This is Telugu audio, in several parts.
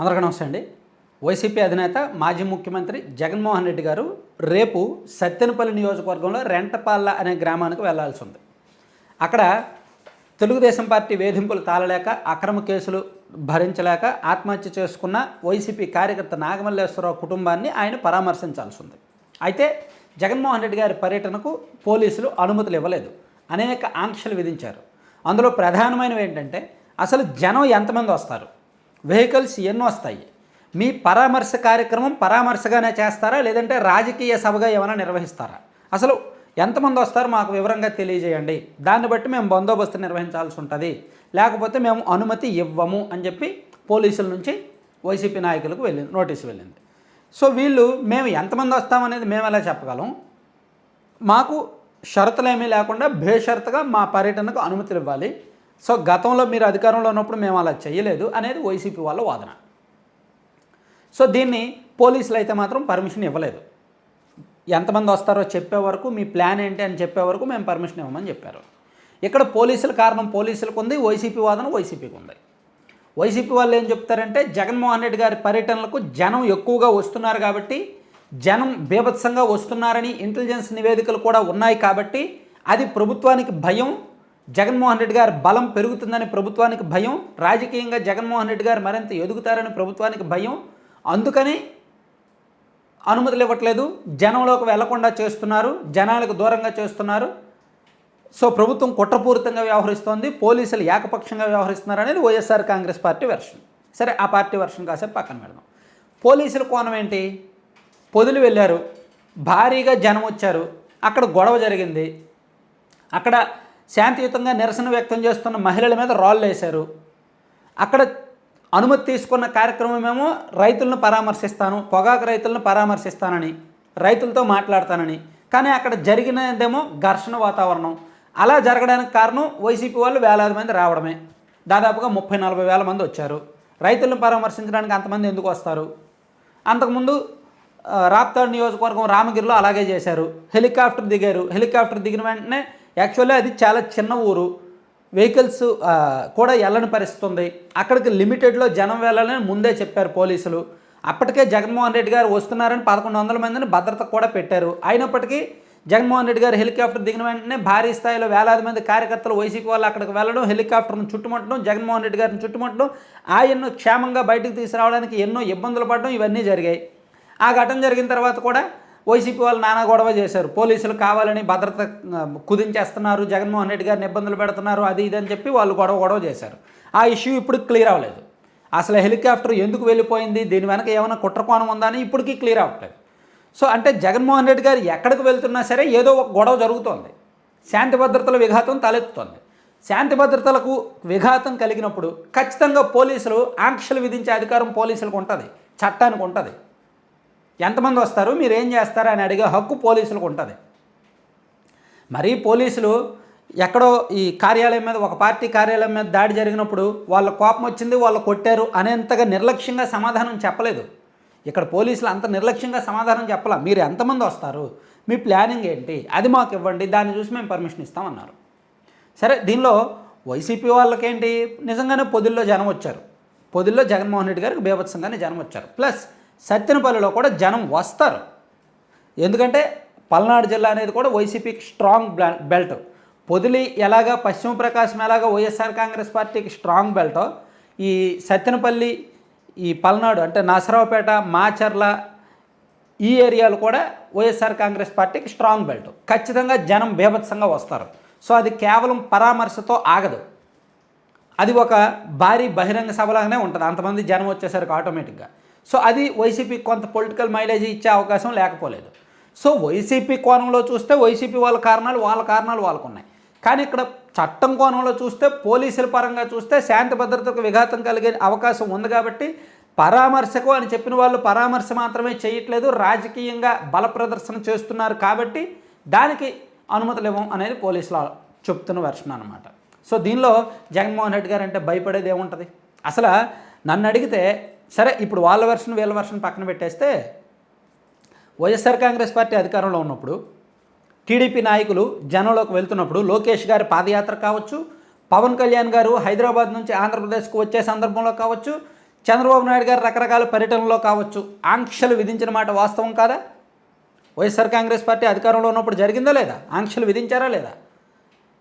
అందరికీ నమస్తే అండి. వైసీపీ అధినేత మాజీ ముఖ్యమంత్రి జగన్మోహన్ రెడ్డి గారు రేపు సత్తెనపల్లి నియోజకవర్గంలో రెంటపాల్ల అనే గ్రామానికి వెళ్ళాల్సి ఉంది. అక్కడ తెలుగుదేశం పార్టీ వేధింపులు తాళలేక అక్రమ కేసులు భరించలేక ఆత్మహత్య చేసుకున్న వైసీపీ కార్యకర్త నాగమల్లేశ్వరరావు కుటుంబాన్ని ఆయన పరామర్శించాల్సి ఉంది. అయితే జగన్మోహన్ రెడ్డి గారి పర్యటనకు పోలీసులు అనుమతులు ఇవ్వలేదు. అనేక ఆంక్షలు విధించారు. అందులో ప్రధానమైనవి ఏంటంటే అసలు జనం ఎంతమంది వస్తారు? వెహికల్స్ ఎన్నో వస్తాయి. మీ పరామర్శ కార్యక్రమం పరామర్శగానే చేస్తారా? లేదంటే రాజకీయ సభగా ఏమైనా నిర్వహిస్తారా? అసలు ఎంతమంది వస్తారో మాకు వివరంగా తెలియజేయండి. దాన్ని బట్టి మేము బందోబస్తు నిర్వహించాల్సి ఉంటుంది. లేకపోతే మేము అనుమతి ఇవ్వము అని చెప్పి పోలీసుల నుంచి వైసీపీ నాయకులకు వెళ్ళింది నోటీసు వెళ్ళింది. సో వీళ్ళు మేము ఎంతమంది వస్తామనేది మేము ఎలా చెప్పగలం? మాకు షరతులు ఏమీ లేకుండా బేషరతుగా మా పర్యటనకు అనుమతులు ఇవ్వాలి. సో గతంలో మీరు అధికారంలో ఉన్నప్పుడు మేము అలా చేయలేదు అనేది వైసీపీ వాళ్ళ వాదన. సో దీన్ని పోలీసులు అయితే మాత్రం పర్మిషన్ ఇవ్వలేదు. ఎంతమంది వస్తారో చెప్పే వరకు మీ ప్లాన్ ఏంటి అని చెప్పే వరకు మేము పర్మిషన్ ఇవ్వమని చెప్పారు. ఇక్కడ పోలీసుల కారణం పోలీసులకు ఉంది వైసీపీ వాదన వైసీపీకి ఉంది. వైసీపీ వాళ్ళు ఏం చెప్తారంటే జగన్మోహన్ రెడ్డి గారి పర్యటనలకు జనం ఎక్కువగా వస్తున్నారు కాబట్టి జనం బీభత్సంగా వస్తున్నారని ఇంటెలిజెన్స్ నివేదికలు కూడా ఉన్నాయి కాబట్టి అది ప్రభుత్వానికి భయం జగన్మోహన్ రెడ్డి గారి బలం పెరుగుతుందని ప్రభుత్వానికి భయం రాజకీయంగా జగన్మోహన్ రెడ్డి గారు మరింత ఎదుగుతారని ప్రభుత్వానికి భయం. అందుకని అనుమతులు ఇవ్వట్లేదు. జనంలోకి వెళ్ళకుండా చేస్తున్నారు. జనాలకు దూరంగా చేస్తున్నారు. సో ప్రభుత్వం కుట్రపూరితంగా వ్యవహరిస్తోంది. పోలీసులు ఏకపక్షంగా వ్యవహరిస్తున్నారు అనేది వైఎస్ఆర్ కాంగ్రెస్ పార్టీ వెర్షన్. సరే ఆ పార్టీ వెర్షన్ కాసేపు పక్కన పెడదాం. పోలీసుల కోణం ఏంటి? పొదులు వెళ్ళారు. భారీగా జనం వచ్చారు. అక్కడ గొడవ జరిగింది. అక్కడ శాంతియుతంగా నిరసన వ్యక్తం చేస్తున్న మహిళల మీద రాళ్ళు వేశారు. అక్కడ అనుమతి తీసుకున్న కార్యక్రమం ఏమో రైతులను పరామర్శిస్తాను పొగాకు రైతులను పరామర్శిస్తానని రైతులతో మాట్లాడతానని. కానీ అక్కడ జరిగినదేమో ఘర్షణ వాతావరణం. అలా జరగడానికి కారణం వైసీపీ వాళ్ళు వేలాది మంది రావడమే. దాదాపుగా ముప్పై నలభై వేల మంది వచ్చారు. రైతులను పరామర్శించడానికి అంతమంది ఎందుకు వస్తారు? అంతకుముందు రాప్తాడు నియోజకవర్గం రామగిరిలో అలాగే చేశారు. హెలికాప్టర్ దిగారు. హెలికాప్టర్ దిగిన వెంటనే యాక్చువల్లీ అది చాలా చిన్న ఊరు. వెహికల్స్ కూడా వెళ్ళని పరిస్థితి ఉంది. అక్కడికి లిమిటెడ్లో జనం వెళ్ళాలని ముందే చెప్పారు పోలీసులు. అప్పటికే జగన్మోహన్ రెడ్డి గారు వస్తున్నారని పదకొండు వందల మందిని భద్రత కూడా పెట్టారు. అయినప్పటికీ జగన్మోహన్ రెడ్డి గారు హెలికాప్టర్ దిగిన వెంటనే భారీ స్థాయిలో వేలాది మంది కార్యకర్తలు వైసీపీ వాళ్ళు అక్కడికి వెళ్ళడం హెలికాప్టర్ను చుట్టుముట్టడం జగన్మోహన్ రెడ్డి గారిని చుట్టుముట్టడం ఆయన్ను క్షేమంగా బయటకు తీసుకురావడానికి ఎన్నో ఇబ్బందులు పడడం ఇవన్నీ జరిగాయి. ఆ ఘటన జరిగిన తర్వాత కూడా వైసీపీ వాళ్ళు నానా గొడవ చేశారు. పోలీసులు కావాలని భద్రత కుదించేస్తున్నారు. జగన్మోహన్ రెడ్డి గారిని ఇబ్బందులు పెడుతున్నారు. అది ఇది అని చెప్పి వాళ్ళు గొడవ గొడవ చేశారు. ఆ ఇష్యూ ఇప్పుడు క్లియర్ అవ్వలేదు. అసలు హెలికాప్టర్ ఎందుకు వెళ్ళిపోయింది? దీని వెనక ఏమైనా కుట్రకోణం ఉందా అని ఇప్పటికీ క్లియర్ అవ్వట్లేదు. సో అంటే జగన్మోహన్ రెడ్డి గారు ఎక్కడికి వెళ్తున్నా సరే ఏదో ఒక గొడవ జరుగుతోంది. శాంతి భద్రతల విఘాతం తలెత్తుతోంది. శాంతి భద్రతలకు విఘాతం కలిగినప్పుడు ఖచ్చితంగా పోలీసులు ఆంక్షలు విధించే అధికారం పోలీసులకు ఉంటుంది. చట్టానికి ఉంటుంది. ఎంతమంది వస్తారు? మీరు ఏం చేస్తారు? అని అడిగే హక్కు పోలీసులకు ఉంటుంది. మరీ పోలీసులు ఎక్కడో ఈ కార్యాలయం మీద ఒక పార్టీ కార్యాలయం మీద దాడి జరిగినప్పుడు వాళ్ళ కోపం వచ్చింది వాళ్ళు కొట్టారు అనేంతగా నిర్లక్ష్యంగా సమాధానం చెప్పలేదు. ఇక్కడ పోలీసులు అంత నిర్లక్ష్యంగా సమాధానం చెప్పాల. మీరు ఎంతమంది వస్తారు? మీ ప్లానింగ్ ఏంటి? అది మాకు ఇవ్వండి దాన్ని చూసి మేము పర్మిషన్ ఇస్తామన్నారు. సరే దీనిలో వైసీపీ వాళ్ళకేంటి? నిజంగానే పొదుల్లో జనం వచ్చారు. పొదుల్లో జగన్మోహన్ రెడ్డి గారికి బీభత్సంగానే జనం వచ్చారు. ప్లస్ సత్తెనపల్లిలో కూడా జనం వస్తారు. ఎందుకంటే పల్నాడు జిల్లా అనేది కూడా వైసీపీకి స్ట్రాంగ్ బ్లా- బెల్ట్ పొదిలి ఎలాగా పశ్చిమ ప్రకాశం ఎలాగా వైఎస్ఆర్ కాంగ్రెస్ పార్టీకి స్ట్రాంగ్ బెల్టో ఈ సత్తెనపల్లి ఈ పల్నాడు అంటే నసరావుపేట మాచర్ల ఈ ఏరియాలు కూడా వైఎస్ఆర్ కాంగ్రెస్ పార్టీకి స్ట్రాంగ్ బెల్ట్ ఖచ్చితంగా జనం బీభత్సంగా వస్తారు. సో అది కేవలం పరామర్శతో ఆగదు. అది ఒక భారీ బహిరంగ సభలాగానే ఉంటుంది. అంతమంది జనం వచ్చేసరికి ఆటోమేటిక్గా సో అది వైసీపీ కొంత పొలిటికల్ మైలేజ్ ఇచ్చే అవకాశం లేకపోలేదు. సో వైసీపీ కోణంలో చూస్తే వైసీపీ వాళ్ళ కారణాలు వాళ్ళ కారణాలు వాళ్ళకు ఉన్నాయి. కానీ ఇక్కడ చట్టం కోణంలో చూస్తే పోలీసుల పరంగా చూస్తే శాంతి భద్రతకు విఘాతం కలిగే అవకాశం ఉంది కాబట్టి పరామర్శకు అని చెప్పిన వాళ్ళు పరామర్శ మాత్రమే చేయట్లేదు. రాజకీయంగా బల ప్రదర్శన చేస్తున్నారు కాబట్టి దానికి అనుమతులు ఇవ్వం అనేది పోలీసులు చెప్తున్న వెర్షన్ అనమాట సో దీనిలో జగన్మోహన్ రెడ్డి గారు అంటే భయపడేది ఏముంటుంది? అసలు నన్ను అడిగితే సరే ఇప్పుడు వాళ్ళ వెర్షన్ వీళ్ళ వెర్షన్ పక్కన పెట్టేస్తే వైఎస్ఆర్ కాంగ్రెస్ పార్టీ అధికారంలో ఉన్నప్పుడు టీడీపీ నాయకులు జనంలోకి వెళ్తున్నప్పుడు లోకేష్ గారి పాదయాత్ర కావచ్చు పవన్ కళ్యాణ్ గారు హైదరాబాద్ నుంచి ఆంధ్రప్రదేశ్కు వచ్చే సందర్భంలో కావచ్చు చంద్రబాబు నాయుడు గారు రకరకాల పర్యటనలో కావచ్చు ఆంక్షలు విధించిన మాట వాస్తవం కాదా? వైఎస్ఆర్ కాంగ్రెస్ పార్టీ అధికారంలో ఉన్నప్పుడు జరిగిందా లేదా? ఆంక్షలు విధించారా లేదా?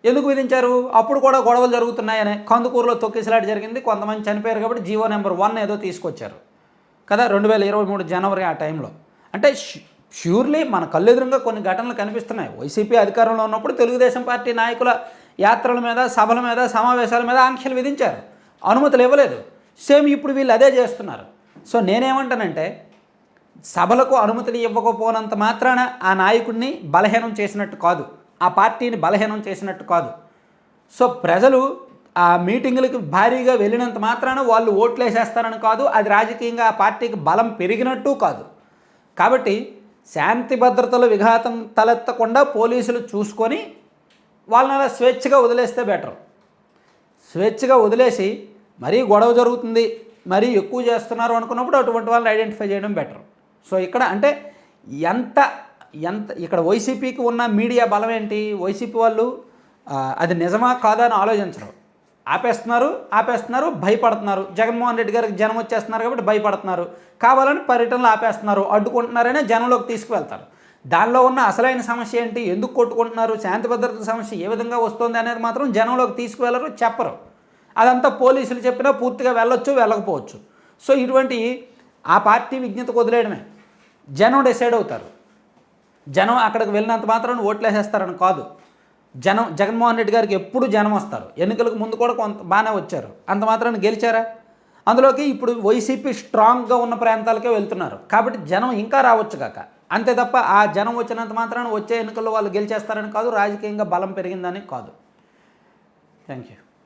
ఎందుకు విధించారు? అప్పుడు కూడా గొడవలు జరుగుతున్నాయని. కందుకూరులో తొక్కిసలాట జరిగింది. కొంతమంది చనిపోయారు కాబట్టి జీవో నెంబర్ వన్ ఏదో తీసుకొచ్చారు. కదా రెండు వేల ఇరవై మూడు జనవరి ఆ టైంలో. అంటే ష్యూర్లీ మన కళ్ళెదురుగా కొన్ని ఘటనలు కనిపిస్తున్నాయి. వైసీపీ అధికారంలో ఉన్నప్పుడు తెలుగుదేశం పార్టీ నాయకుల యాత్రల మీద సభల మీద సమావేశాల మీద ఆంక్షలు విధించారు. అనుమతులు ఇవ్వలేదు. సేమ్ ఇప్పుడు వీళ్ళు అదే చేస్తున్నారు. సో నేనేమంటానంటే సభలకు అనుమతులు ఇవ్వకపోనంత మాత్రాన ఆ నాయకుడిని బలహీనం చేసినట్టు కాదు. ఆ పార్టీని బలహీనం చేసినట్టు కాదు. సో ప్రజలు ఆ మీటింగులకు భారీగా వెళ్ళినంత మాత్రాన వాళ్ళు ఓట్లు వేసేస్తారని కాదు అది రాజకీయంగా ఆ పార్టీకి బలం పెరిగినట్టు కాదు. కాబట్టి శాంతి భద్రతలు విఘాతం తలెత్తకుండా పోలీసులు చూసుకొని వాళ్ళని అలా స్వేచ్ఛగా వదిలేస్తే బెటర్. స్వేచ్ఛగా వదిలేసి మరీ గొడవ జరుగుతుంది మరీ ఎక్కువ చేస్తున్నారు అనుకున్నప్పుడు అటువంటి వాళ్ళని ఐడెంటిఫై చేయడం బెటర్. సో ఇక్కడ అంటే ఎంత ఎంత ఇక్కడ వైసీపీకి ఉన్న మీడియా బలం ఏంటి? వైసీపీ వాళ్ళు అది నిజమా కాదా అని ఆలోచించరు. ఆపేస్తున్నారు ఆపేస్తున్నారు భయపడుతున్నారు. జగన్మోహన్ రెడ్డి గారికి జనం వచ్చేస్తున్నారు కాబట్టి భయపడుతున్నారు. కావాలని పర్యటనలు ఆపేస్తున్నారు అడ్డుకుంటున్నారనే జనంలోకి తీసుకువెళ్తారు. దానిలో ఉన్న అసలైన సమస్య ఏంటి? ఎందుకు కొట్టుకుంటున్నారు? శాంతి భద్రత సమస్య ఏ విధంగా వస్తుంది అనేది మాత్రం జనంలోకి తీసుకువెళ్ళరు చెప్పరు. అదంతా పోలీసులు చెప్పినా పూర్తిగా వెళ్ళొచ్చు వెళ్ళకపోవచ్చు. సో ఇటువంటి ఆ పార్టీ విజ్ఞత వదిలేయడమే. జనం డిసైడ్ అవుతారు. జనం అక్కడికి వెళ్ళినంత మాత్రం ఓట్లేసేస్తారని కాదు. జనం జగన్మోహన్ రెడ్డి గారికి ఎప్పుడు జనం వస్తారు. ఎన్నికలకు ముందు కూడా కొంత బాగానే వచ్చారు. అంత మాత్రాన్ని గెలిచారా? అందులోకి ఇప్పుడు వైసీపీ స్ట్రాంగ్గా ఉన్న ప్రాంతాలకే వెళ్తున్నారు. కాబట్టి జనం ఇంకా రావచ్చు కాక. అంతే తప్ప ఆ జనం వచ్చినంత మాత్రాన వచ్చే ఎన్నికల్లో వాళ్ళు గెలిచేస్తారని కాదు. రాజకీయంగా బలం పెరిగిందని కాదు. Thank you